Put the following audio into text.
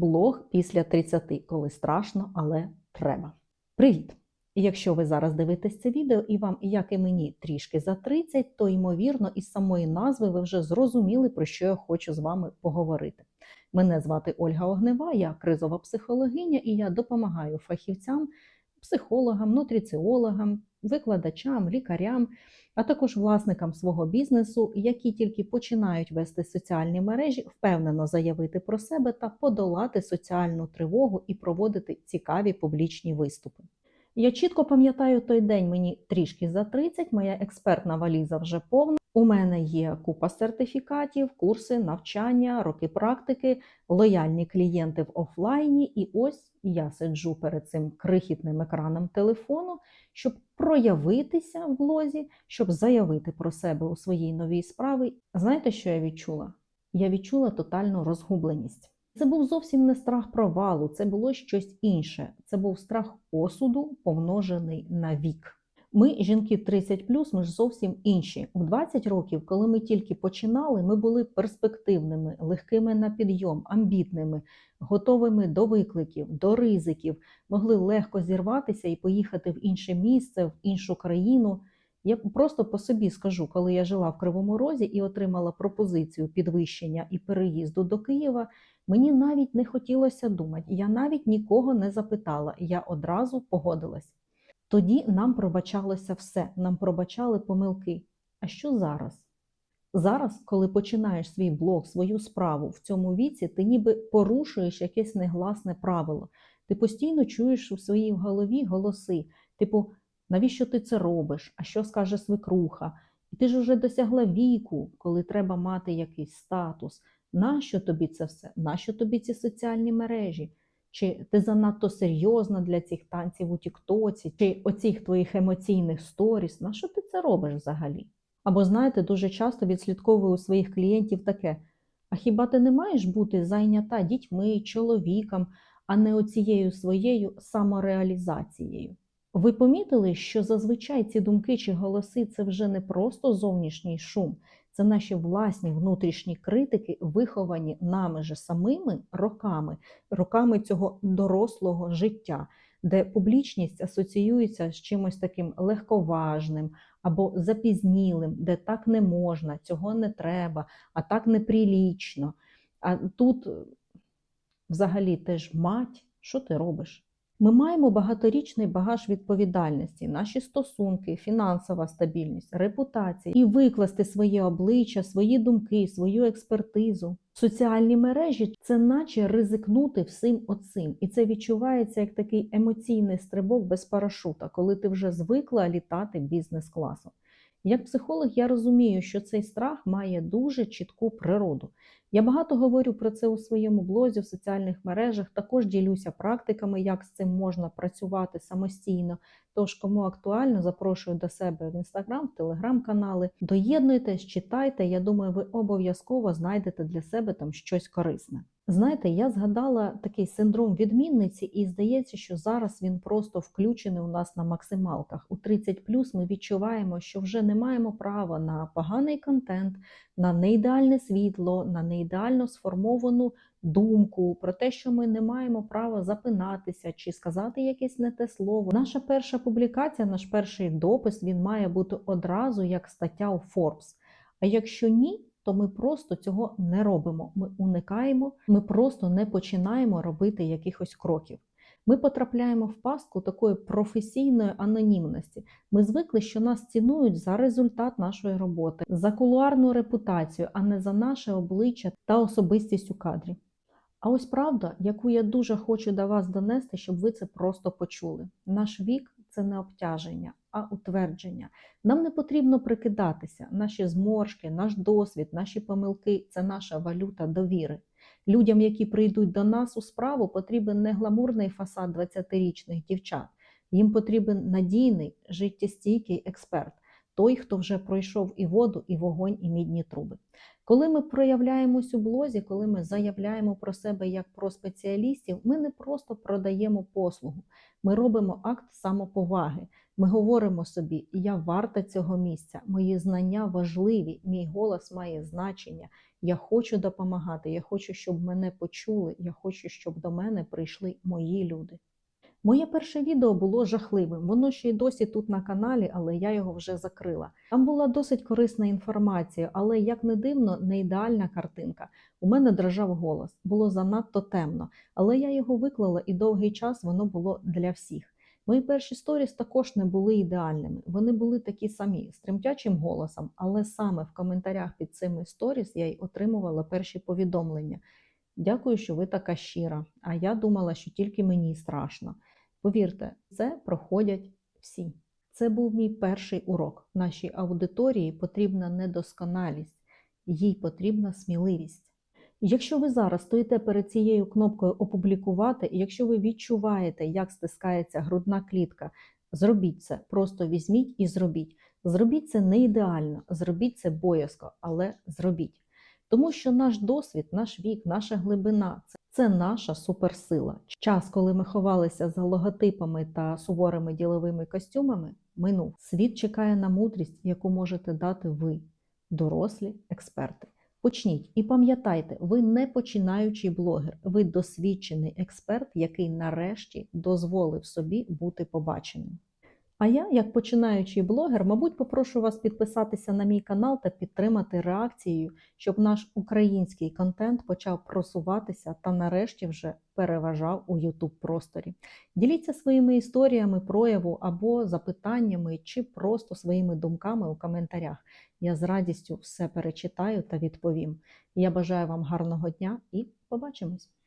Блог після 30, коли страшно, але треба. Привіт! Якщо ви зараз дивитесь це відео і вам, як і мені, трішки за 30, то ймовірно, із самої назви ви вже зрозуміли, про що я хочу з вами поговорити. Мене звати Ольга Огнева, я кризова психологиня, і я допомагаю фахівцям, психологам, нутриціологам, викладачам, лікарям, а також власникам свого бізнесу, які тільки починають вести соціальні мережі, впевнено заявити про себе та подолати соціальну тривогу і проводити цікаві публічні виступи. Я чітко пам'ятаю той день, мені трішки за 30, моя експертна валіза вже повна. У мене є купа сертифікатів, курси, навчання, роки практики, лояльні клієнти в офлайні. І ось я сиджу перед цим крихітним екраном телефону, щоб проявитися в блозі, щоб заявити про себе у своїй новій справі. Знаєте, що я відчула? Я відчула тотальну розгубленість. Це був зовсім не страх провалу, це було щось інше. Це був страх осуду, помножений на вік. Ми, жінки 30 ми ж зовсім інші. В 20 років, коли ми тільки починали, ми були перспективними, легкими на підйом, амбітними, готовими до викликів, до ризиків, могли легко зірватися і поїхати в інше місце, в іншу країну. Я просто по собі скажу, коли я жила в Кривому Розі і отримала пропозицію підвищення і переїзду до Києва, мені навіть не хотілося думати. Я навіть нікого не запитала, я одразу погодилась. Тоді нам пробачалося все, нам пробачали помилки. А що зараз? Зараз, коли починаєш свій блог, свою справу в цьому віці, ти ніби порушуєш якесь негласне правило. Ти постійно чуєш у своїй голові голоси, типу, навіщо ти це робиш? А що скаже свекруха? І ти ж вже досягла віку, коли треба мати якийсь статус. Нащо тобі це все? Нащо тобі ці соціальні мережі? Чи ти занадто серйозна для цих танців у Тіктоці, чи оцих твоїх емоційних сторіс? На що ти це робиш взагалі? Або знаєте, дуже часто відслідковую у своїх клієнтів таке: а хіба ти не маєш бути зайнята дітьми, чоловіком, а не оцією своєю самореалізацією? Ви помітили, що зазвичай ці думки чи голоси це вже не просто зовнішній шум, це наші власні внутрішні критики, виховані нами же самими роками, роками цього дорослого життя, де публічність асоціюється з чимось таким легковажним або запізнілим, де так не можна, цього не треба, а так неприлічно. А тут взагалі теж мать, що ти робиш? Ми маємо багаторічний багаж відповідальності, наші стосунки, фінансова стабільність, репутація і викласти своє обличчя, свої думки, свою експертизу. Соціальні мережі це наче ризикнути всім оцим. І це відчувається як такий емоційний стрибок без парашута, коли ти вже звикла літати бізнес-класом. Як психолог, я розумію, що цей страх має дуже чітку природу. Я багато говорю про це у своєму блозі в соціальних мережах. Також ділюся практиками, як з цим можна працювати самостійно. Тож, кому актуально, запрошую до себе в інстаграм, в телеграм-канали. Доєднуйтесь, читайте. Я думаю, ви обов'язково знайдете для себе там щось корисне. Знаєте, я згадала такий синдром відмінниці, і здається, що зараз він просто включений у нас на максималках. У 30 ми відчуваємо, що вже не маємо права на поганий контент, на неідеальне світло, на неідеально сформовану думку, про те, що ми не маємо права запинатися чи сказати якесь не те слово. Наша перша публікація, наш перший допис, він має бути одразу як стаття у Forbes. А якщо ні, то ми просто цього не робимо. Ми уникаємо, ми просто не починаємо робити якихось кроків. Ми потрапляємо в пастку такої професійної анонімності. Ми звикли, що нас цінують за результат нашої роботи, за кулуарну репутацію, а не за наше обличчя та особистість у кадрі. А ось правда, яку я дуже хочу до вас донести, щоб ви це просто почули. Наш вік це не обтяження, а утвердження. Нам не потрібно прикидатися. Наші зморшки, наш досвід, наші помилки це наша валюта довіри. Людям, які прийдуть до нас у справу, потрібен не гламурний фасад 20-річних дівчат. Їм потрібен надійний, життєстійкий експерт. Той, хто вже пройшов і воду, і вогонь, і мідні труби. Коли ми проявляємось у блозі, коли ми заявляємо про себе як про спеціалістів, ми не просто продаємо послугу, ми робимо акт самоповаги. Ми говоримо собі, я варта цього місця, мої знання важливі, мій голос має значення. Я хочу допомагати, я хочу, щоб мене почули, я хочу, щоб до мене прийшли мої люди. Моє перше відео було жахливим. Воно ще й досі тут на каналі, але я його вже закрила. Там була досить корисна інформація, але як не дивно, не ідеальна картинка. У мене дрожав голос, було занадто темно, але я його виклала і довгий час воно було для всіх. Мої перші сторіс також не були ідеальними. Вони були такі самі з тремтячим голосом, але саме в коментарях під цими сторіс я й отримувала перші повідомлення. Дякую, що ви така щира. А я думала, що тільки мені страшно. Повірте, це проходять всі. Це був мій перший урок. Нашій аудиторії потрібна недосконалість, їй потрібна сміливість. Якщо ви зараз стоїте перед цією кнопкою опублікувати, і якщо ви відчуваєте, як стискається грудна клітка, зробіть це, просто візьміть і зробіть. Зробіть це не ідеально, зробіть це боязко, але зробіть. Тому що наш досвід, наш вік, наша глибина це, наша суперсила. Час, коли ми ховалися за логотипами та суворими діловими костюмами, минув. Світ чекає на мудрість, яку можете дати ви, дорослі експерти. Почніть і пам'ятайте, ви не починаючий блогер, ви досвідчений експерт, який нарешті дозволив собі бути побаченим. А я, як починаючий блогер, мабуть, попрошу вас підписатися на мій канал та підтримати реакцією, щоб наш український контент почав просуватися та нарешті вже переважав у YouTube просторі. Діліться своїми історіями прояву або запитаннями, чи просто своїми думками у коментарях. Я з радістю все перечитаю та відповім. Я бажаю вам гарного дня і побачимось!